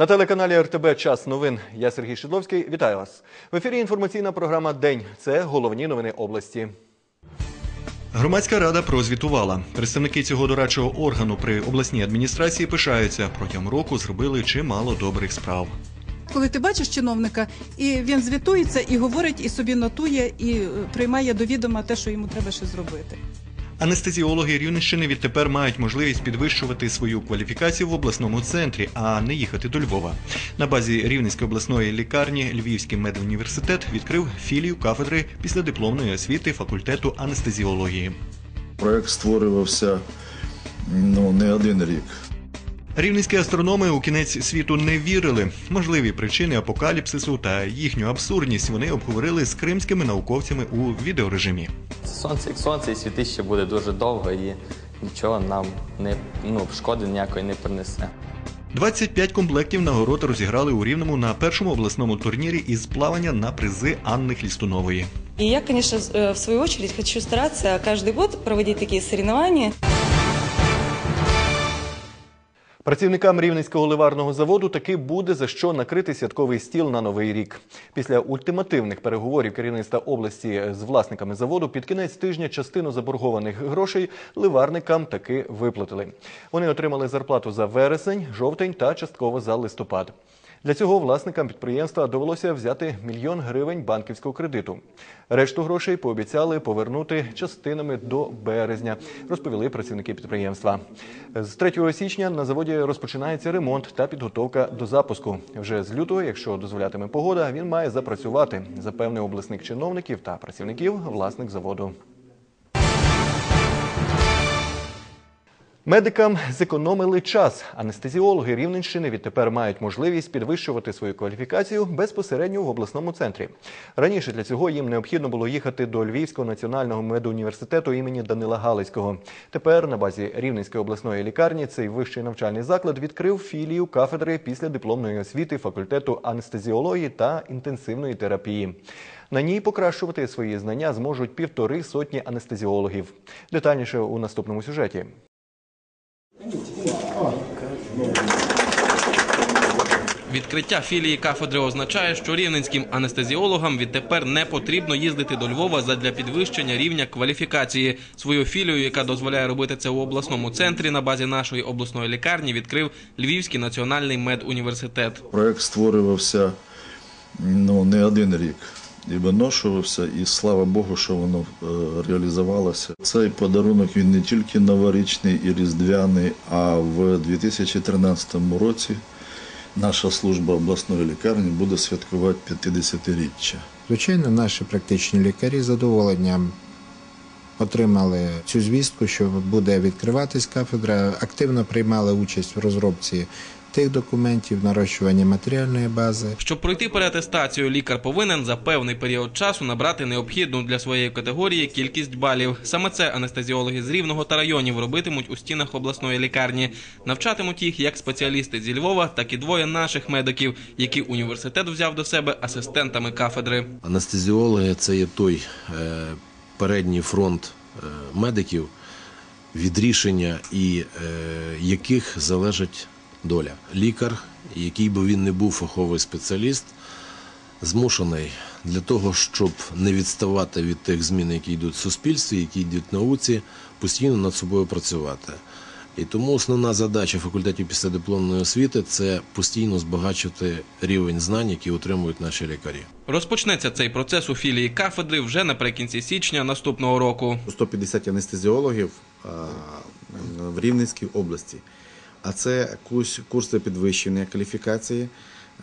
На телеканалі РТБ Час новин. Я Сергій Шидловський. Вітаю вас. В ефірі інформаційна програма День. Це головні новини області. Громадська рада прозвітувала. Представники цього дорадчого органу при обласній адміністрації пишаються. Протягом року зробили чимало добрих справ. Коли ти бачиш чиновника, і він звітується, і говорить, і собі нотує, і е, приймає до відома те, що йому треба ще зробити. Анестезіологи Рівненщини відтепер мають можливість підвищувати свою кваліфікацію в обласному центрі, а не їхати до Львова. На базі Рівненської обласної лікарні Львівський медуніверситет відкрив філію кафедри післядипломної освіти факультету анестезіології. Проект створювався ну, не один рік. Рівненські астрономи у кінець світу не вірили. Можливі причини апокаліпсису та їхню абсурдність вони обговорили з кримськими науковцями у відеорежимі. Сонце як сонце, і світище буде дуже довго і нічого нам не ну, шкоди ніякої не принесе. 25 комплектів нагород розіграли у Рівному на першому обласному турнірі із плавання на призи Анни Хлістунової. И я, конечно, с- э, в свою очередь хочу стараться каждый год проводить такие соревнования. Працівникам Рівненського ливарного заводу таки буде за що накрити святковий стіл на новий рік. Після ультимативних переговорів керівництва області з власниками заводу під кінець тижня частину заборгованих грошей ливарникам таки виплатили. Вони отримали зарплату за вересень, жовтень та частково за листопад. Для цього власникам підприємства довелося взяти мільйон гривень банківського кредиту. Решту грошей пообіцяли повернути частинами до березня, розповіли працівники підприємства. З 3 січня на заводі розпочинається ремонт та підготовка до запуску. Вже з лютого, якщо дозволятиме погода, він має запрацювати, запевнив обласних чиновників та працівників власник заводу. Медикам зекономили час. Анестезіологи Рівненщини відтепер мають можливість підвищувати свою кваліфікацію безпосередньо в обласному центрі. Раніше для цього їм необхідно було їхати до Львівського національного медуніверситету імені Данила Галицького. Тепер на базі Рівненської обласної лікарні цей вищий навчальний заклад відкрив філію кафедри післядипломної освіти факультету анестезіології та інтенсивної терапії. На ній покращувати свої знання зможуть півтори сотні анестезіологів. Детальніше у наступному сюжеті. Відкриття філії кафедри означає, що рівненським анестезіологам відтепер не потрібно їздити до Львова задля підвищення рівня кваліфікації. Свою філію, яка дозволяє робити це у обласному центрі на базі нашої обласної лікарні, відкрив Львівський національний медуніверситет. Проект створювався ну, не один рік. І виношувався, і слава Богу, що воно е, реалізувалося. Цей подарунок він не тільки новорічний і різдвяний, а в 2013 році наша служба обласної лікарні буде святкувати 50-річчя. Звичайно, наші практичні лікарі з задоволенням отримали цю звістку, що буде відкриватись кафедра, активно приймали участь в розробці тих документів, нарощуванні матеріальної бази. Щоб пройти переатестацію, лікар повинен за певний період часу набрати необхідну для своєї категорії кількість балів. Саме це анестезіологи з рівного та районів робитимуть у стінах обласної лікарні. Навчатимуть їх як спеціалісти зі Львова, так і двоє наших медиків, які університет взяв до себе асистентами кафедри. Анестезіологи це є той е, передній фронт е, медиків, від рішення і е, яких залежить доля. Лікар, який би він не був фаховий спеціаліст, змушений для того, щоб не відставати від тих змін, які йдуть в суспільстві, які йдуть в науці, постійно над собою працювати. І тому основна задача факультетів післядипломної освіти це постійно збагачувати рівень знань, які отримують наші лікарі. Розпочнеться цей процес у філії кафедри вже наприкінці січня наступного року. 150 анестезіологів в Рівненській області. А це курс, курси підвищення кваліфікації,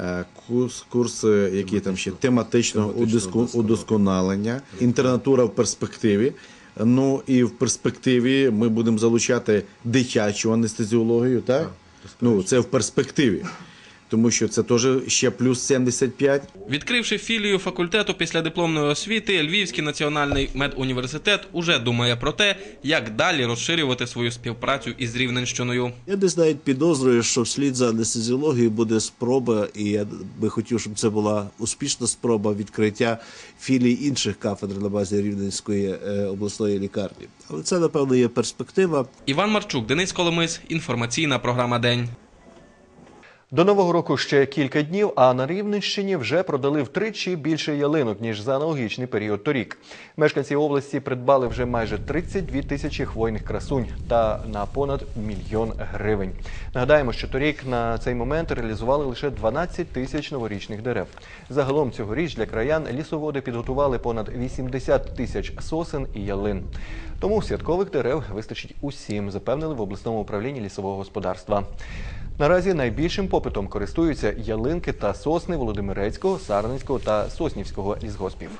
е, курс, курси, які там ще тематичного удосконалення, інтернатура в перспективі. Ну і в перспективі ми будемо залучати дитячу анестезіологію, так? Ну, це в перспективі. Тому що це теж ще плюс 75. Відкривши філію факультету післядипломної освіти, Львівський національний медуніверситет уже думає про те, як далі розширювати свою співпрацю із Рівненщиною. Я десь навіть підозрюю, що вслід за анестезіологією буде спроба, і я би хотів, щоб це була успішна спроба відкриття філій інших кафедр на базі Рівненської е, обласної лікарні. Але це, напевно, є перспектива. Іван Марчук, Денис Коломис, інформаційна програма День. До нового року ще кілька днів, а на Рівненщині вже продали втричі більше ялинок ніж за аналогічний період торік. Мешканці області придбали вже майже 32 тисячі хвойних красунь та на понад мільйон гривень. Нагадаємо, що торік на цей момент реалізували лише 12 тисяч новорічних дерев. Загалом цьогоріч для краян лісоводи підготували понад 80 тисяч сосен і ялин. Тому святкових дерев вистачить усім, запевнили в обласному управлінні лісового господарства. Наразі найбільшим попитом користуються ялинки та сосни Володимирецького, Сарненського та Соснівського лісгоспів.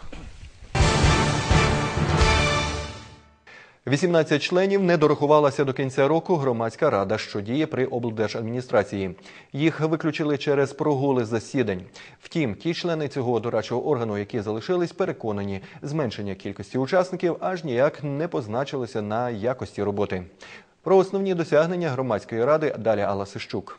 18 членів не дорахувалася до кінця року громадська рада, що діє при облдержадміністрації. Їх виключили через прогули засідань. Втім, ті члени цього дорадчого органу, які залишились, переконані, зменшення кількості учасників аж ніяк не позначилося на якості роботи. Про основні досягнення громадської ради далі Алла Сищук.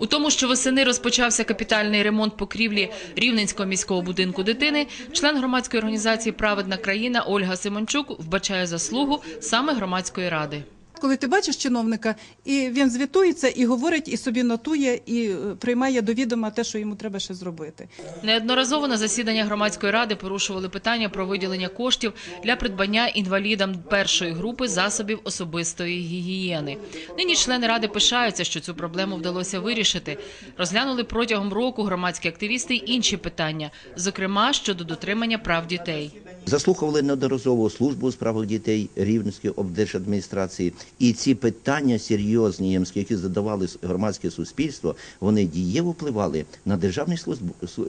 У тому, що восени розпочався капітальний ремонт покрівлі Рівненського міського будинку дитини, член громадської організації Праведна країна Ольга Симончук вбачає заслугу саме громадської ради. Коли ти бачиш чиновника, і він звітується, і говорить, і собі нотує, і е, приймає до відома те, що йому треба ще зробити. Неодноразово на засідання громадської ради порушували питання про виділення коштів для придбання інвалідам першої групи засобів особистої гігієни. Нині члени ради пишаються, що цю проблему вдалося вирішити. Розглянули протягом року громадські активісти й інші питання, зокрема щодо дотримання прав дітей. Заслухували неодноразово службу у справах дітей Рівненської облдержадміністрації. І ці питання серйозні, які задавали громадське суспільство, вони дієво впливали на державних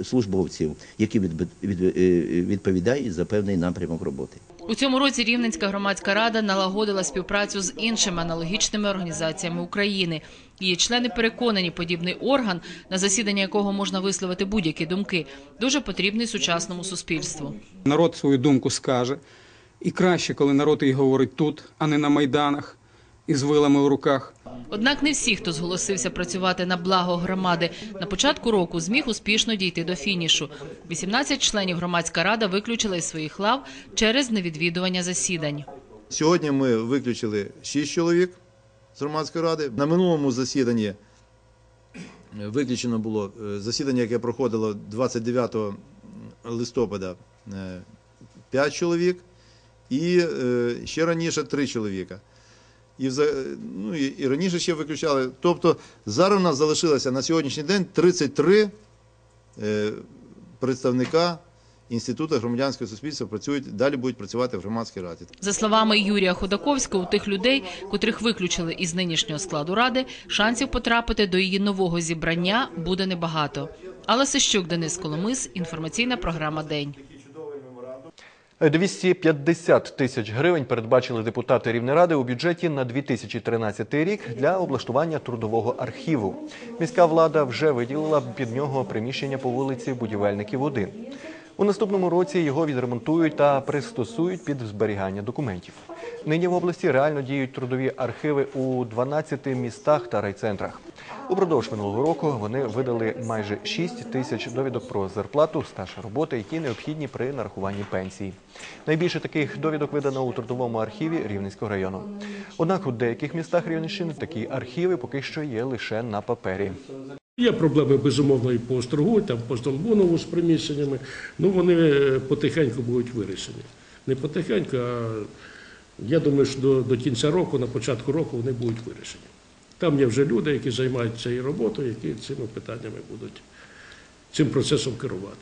службовців, які е, відповідають за певний напрямок роботи. У цьому році Рівненська громадська рада налагодила співпрацю з іншими аналогічними організаціями України. Її члени переконані, подібний орган, на засідання якого можна висловити будь-які думки, дуже потрібний сучасному суспільству. Народ свою думку скаже. І краще, коли народ її говорить тут, а не на майданах із вилами в руках. Однак не всі, хто зголосився працювати на благо громади, на початку року зміг успішно дійти до фінішу. 18 членів громадська рада виключила із своїх лав через невідвідування засідань. Сьогодні ми виключили 6 чоловік з громадської ради. На минулому засіданні виключено було е, засідання, яке проходило 29 листопада 5 чоловік, і е, ще раніше 3 чоловіка. І, ну, і раніше ще виключали. Тобто зараз у нас залишилося на сьогоднішній день 33 е, представника Інституту громадянського суспільства працюють, далі будуть працювати в громадській раді. За словами Юрія Ходаковського, у тих людей, котрих виключили із нинішнього складу ради, шансів потрапити до її нового зібрання буде небагато. Але Сищук, Денис Коломис, інформаційна програма День. 250 тисяч гривень передбачили депутати Рівнеради у бюджеті на 2013 рік для облаштування трудового архіву. Міська влада вже виділила під нього приміщення по вулиці Будівельників 1. У наступному році його відремонтують та пристосують під зберігання документів. Нині в області реально діють трудові архіви у 12 містах та райцентрах. Упродовж минулого року вони видали майже 6 тисяч довідок про зарплату, стаж роботи, які необхідні при нарахуванні пенсії. Найбільше таких довідок видано у трудовому архіві Рівненського району. Однак у деяких містах Рівненщини такі архіви поки що є лише на папері. Є проблеми безумовно і по Острогу, там по Столбунову з приміщеннями. Ну вони е, потихеньку будуть вирішені. Не потихеньку, а я думаю, що до, до кінця року, на початку року вони будуть вирішені. Там є вже люди, які займаються цією роботою, які цими питаннями будуть цим процесом керувати.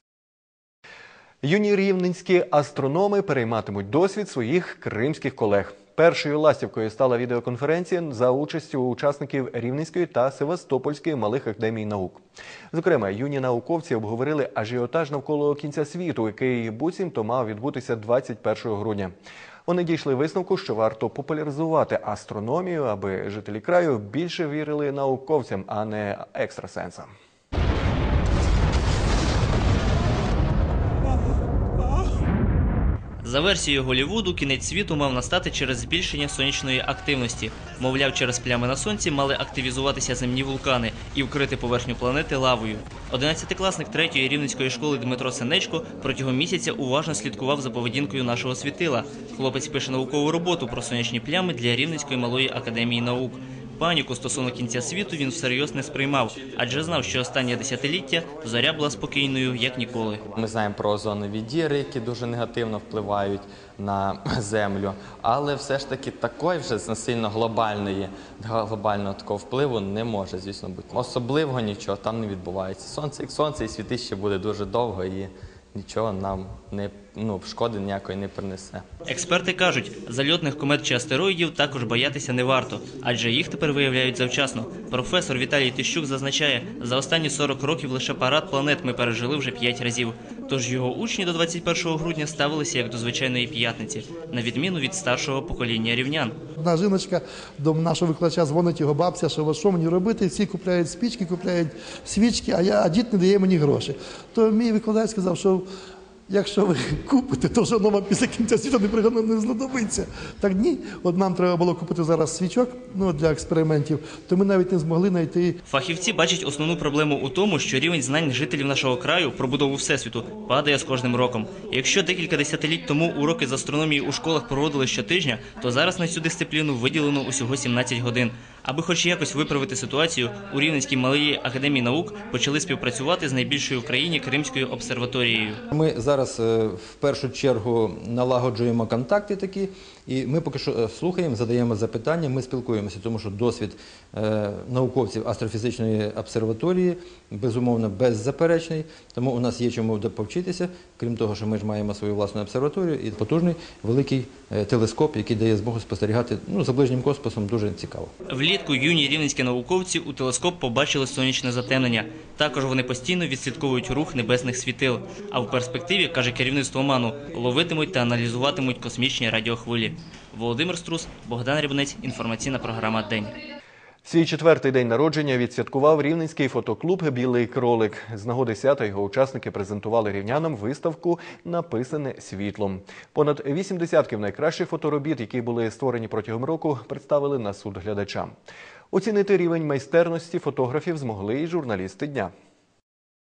Юні рівненські астрономи перейматимуть досвід своїх кримських колег. Першою ластівкою стала відеоконференція за участю учасників Рівненської та Севастопольської малих академій наук. Зокрема, юні науковці обговорили ажіотаж навколо кінця світу, який буцімто мав відбутися 21 грудня. Вони дійшли висновку, що варто популяризувати астрономію, аби жителі краю більше вірили науковцям, а не екстрасенсам. За версією Голівуду, кінець світу мав настати через збільшення сонячної активності. Мовляв, через плями на сонці мали активізуватися земні вулкани і вкрити поверхню планети лавою. Одинадцятикласник третьої рівненської школи Дмитро Сенечко протягом місяця уважно слідкував за поведінкою нашого світила. Хлопець пише наукову роботу про сонячні плями для Рівненської малої академії наук. Паніку стосовно кінця світу він всерйоз не сприймав, адже знав, що останнє десятиліття зоря була спокійною як ніколи. Ми знаємо про озонові діри, які дуже негативно впливають на землю, але все ж таки такої вже сильно глобальної глобального такого впливу не може, звісно, бути. Особливого нічого там не відбувається. Сонце сонце, і світить ще буде дуже довго і нічого нам не ну, шкоди ніякої не принесе. Експерти кажуть, зальотних комет чи астероїдів також боятися не варто, адже їх тепер виявляють завчасно. Професор Віталій Тищук зазначає, за останні 40 років лише парад планет ми пережили вже 5 разів. Тож його учні до 21 грудня ставилися як до звичайної п'ятниці, на відміну від старшого покоління рівнян. Одна жіночка до нашого викладача дзвонить його бабця, що що мені робити, всі купляють спічки, купляють свічки, а я а дід не дає мені гроші. То мій викладач сказав, що якщо ви купите, то вже вам після кінця світу не пригодно не знадобиться. Так ні, от нам треба було купити зараз свічок ну, для експериментів, то ми навіть не змогли знайти Фахівці бачать основну проблему у тому, що рівень знань жителів нашого краю про будову всесвіту падає з кожним роком. Якщо декілька десятиліть тому уроки з астрономії у школах проводили щотижня, то зараз на цю дисципліну виділено усього 17 годин. Аби хоч якось виправити ситуацію, у Рівненській малій академії наук почали співпрацювати з найбільшою в країні Кримською обсерваторією. Ми зараз е, в першу чергу налагоджуємо контакти такі, і ми поки що е, слухаємо, задаємо запитання, ми спілкуємося, тому що досвід е, науковців астрофізичної обсерваторії безумовно беззаперечний, тому у нас є чому повчитися, крім того, що ми ж маємо свою власну обсерваторію і потужний великий е, телескоп, який дає змогу спостерігати ну, за ближнім космосом дуже цікаво. Влітку юні рівненські науковці у телескоп побачили сонячне затемнення. Також вони постійно відслідковують рух небесних світил. А в перспективі, каже керівництво МАНу, ловитимуть та аналізуватимуть космічні радіохвилі. Володимир Струс, Богдан Рябунець, інформаційна програма День. Свій четвертий день народження відсвяткував рівненський фотоклуб Білий кролик. З нагоди свята його учасники презентували рівнянам виставку Написане світлом. Понад вісім десятків найкращих фоторобіт, які були створені протягом року, представили на суд глядачам. Оцінити рівень майстерності фотографів змогли і журналісти дня.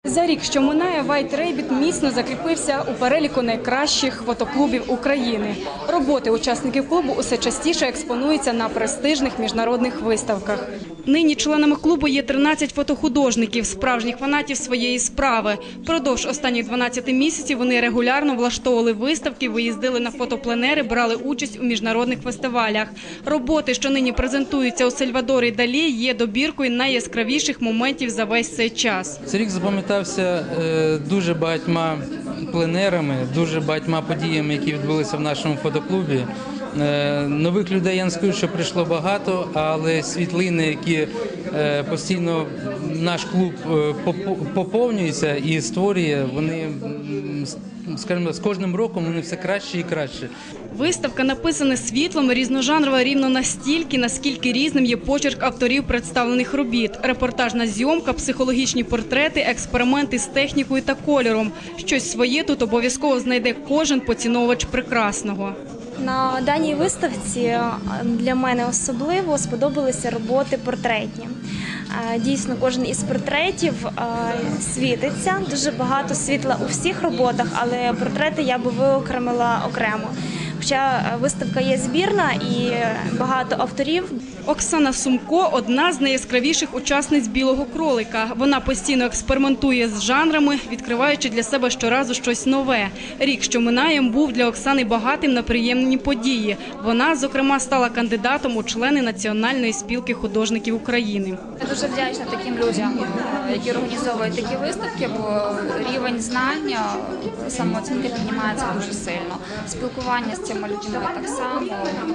За рік, що минає, White Rabbit міцно закріпився у переліку найкращих фотоклубів України. Роботи учасників клубу усе частіше експонуються на престижних міжнародних виставках. Нині членами клубу є 13 фотохудожників, справжніх фанатів своєї справи. Продовж останніх 12 місяців вони регулярно влаштовували виставки, виїздили на фотопленери, брали участь у міжнародних фестивалях. Роботи, що нині презентуються у Сальвадорі Далі, є добіркою найяскравіших моментів за весь цей час. Цей рік запам'ятався е, дуже багатьма пленерами, дуже багатьма подіями, які відбулися в нашому фотоклубі. Е, Нових людей я не скажу, що прийшло багато, але світлини, які е, постійно наш клуб е, поповнюється і створює, вони, скажімо, з кожним роком вони все краще і краще. Виставка написана світлом різножанрова рівно настільки, наскільки різним є почерк авторів представлених робіт. Репортажна зйомка, психологічні портрети, експерименти з технікою та кольором. Щось своє тут обов'язково знайде кожен поціновувач прекрасного. На даній виставці е, для мене особливо сподобалися роботи портретні. Е, Дійсно, кожен із портретів е, світиться. Дуже багато світла у всіх роботах, але портрети я би виокремила окремо. Хоча виставка є збірна і багато авторів. Оксана Сумко одна з найяскравіших учасниць білого кролика. Вона постійно експериментує з жанрами, відкриваючи для себе щоразу щось нове. Рік, що минає, був для Оксани багатим на приємні події. Вона, зокрема, стала кандидатом у члени Національної спілки художників України. Я дуже вдячна таким людям, які організовують такі виставки, бо рівень знання, самооцінки піднімається дуже сильно. Спілкування з цими людьми так само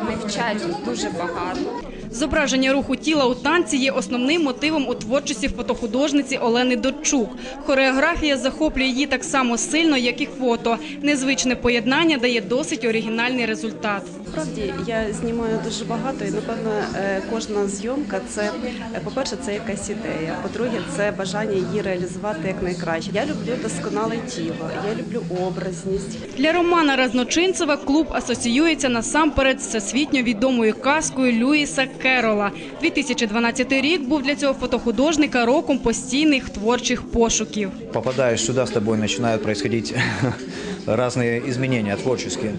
вони вчать дуже багато. Зображення руху тіла у танці є основним мотивом у творчості фотохудожниці Олени Дочук. Хореографія захоплює її так само сильно, як і фото. Незвичне поєднання дає досить оригінальний результат. Насправді я знімаю дуже багато, і напевно е, кожна зйомка це е, по-перше, це якась ідея. По-друге, це бажання її реалізувати як найкраще. Я люблю досконале тіло, я люблю образність. Для Романа Разночинцева клуб асоціюється насамперед з всесвітньо відомою казкою Люїса Керола. 2012 рік був для цього фотохудожника роком постійних творчих пошуків. попадаешь сюда, с тобой начинают происходить разные изменения творческие.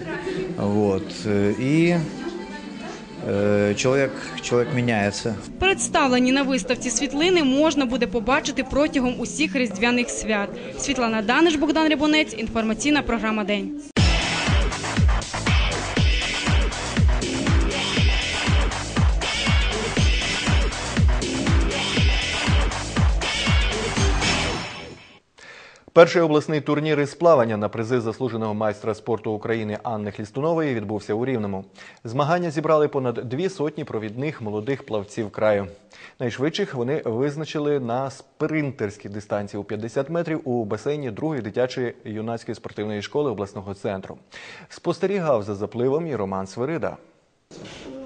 Вот. И Чоловік чоловік міняється. Представлені на виставці світлини можна буде побачити протягом усіх різдвяних свят. Світлана Даниш, Богдан Рябонець, інформаційна програма День. Перший обласний турнір із плавання на призи заслуженого майстра спорту України Анни Хлістунової відбувся у Рівному. Змагання зібрали понад дві сотні провідних молодих плавців краю. Найшвидших вони визначили на спринтерській дистанції у 50 метрів у басейні другої дитячої юнацької спортивної школи обласного центру. Спостерігав за запливом і Роман Свирида.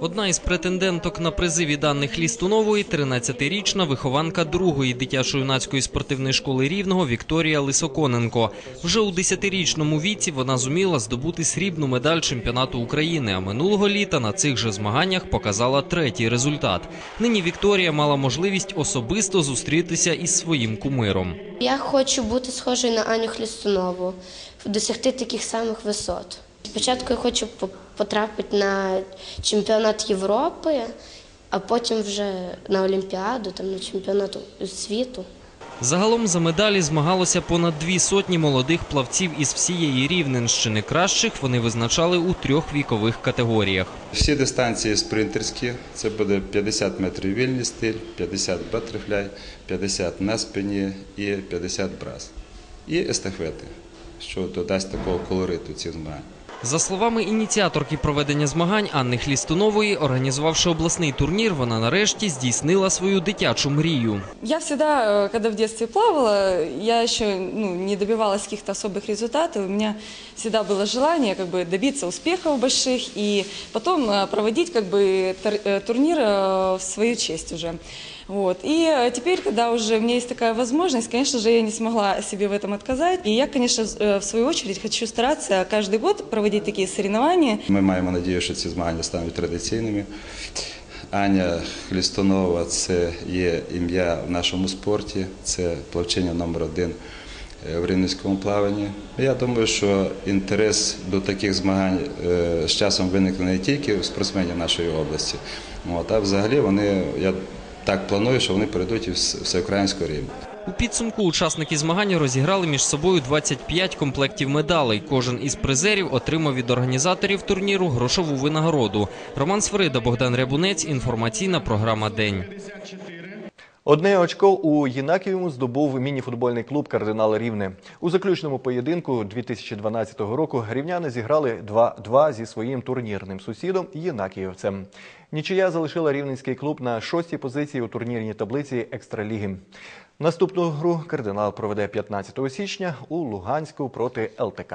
Одна із претенденток на призи від Анни Хлістунової – 13-річна вихованка другої дитячо-юнацької спортивної школи Рівного Вікторія Лисоконенко. Вже у 10-річному віці вона зуміла здобути срібну медаль чемпіонату України, а минулого літа на цих же змаганнях показала третій результат. Нині Вікторія мала можливість особисто зустрітися із своїм кумиром. Я хочу бути схожою на Аню Хлістунову, досягти таких самих висот. Спочатку я хочу по- потрапити на чемпіонат Європи, а потім вже на Олімпіаду, там на чемпіонат світу. Загалом за медалі змагалося понад дві сотні молодих плавців із всієї Рівненщини. Кращих вони визначали у трьох вікових категоріях. Всі дистанції спринтерські. Це буде 50 метрів вільний стиль, 50 батерфляй, 50 на спині і 50 брас. І естафети, що додасть такого колориту цих змагань. За словами ініціаторки проведення змагань Анни Хлістунової, організувавши обласний турнір, вона нарешті здійснила свою дитячу мрію. Я всегда, э, когда в детстве плавала, я еще ну, не добивалась каких-то особых результатов. У меня всегда было желание как бы, добиться успехов больших и потом э, проводить как бы, тор- э, турнир э, в свою честь уже. Вот. И э, теперь, когда уже у меня есть такая возможность, конечно же, я не смогла себе в этом отказать. И я, конечно, э, в свою очередь хочу стараться каждый год проводить такие соревнования. Ми маємо надію, що ці змагання стануть традиційними. Аня Хлістунова це є ім'я в нашому спорті, це плавчиня номер один е, в рівненському плаванні. Я думаю, що інтерес до таких змагань е, з часом виникне не тільки у спортсменів нашої області, от, а взагалі вони, я так планує, що вони перейдуть і в с- всеукраїнський. У підсумку учасники змагань розіграли між собою 25 комплектів медалей. Кожен із призерів отримав від організаторів турніру грошову винагороду. Роман Сверида, Богдан Рябунець. Інформаційна програма День. Одне очко у Єнакієвому здобув мініфутбольний клуб «Кардинал Рівне». У заключному поєдинку 2012 року рівняни зіграли 2-2 зі своїм турнірним сусідом Єнакіївцем. Нічия залишила рівненський клуб на шостій позиції у турнірній таблиці Екстраліги. Наступну гру «Кардинал» проведе 15 січня у Луганську проти ЛТК.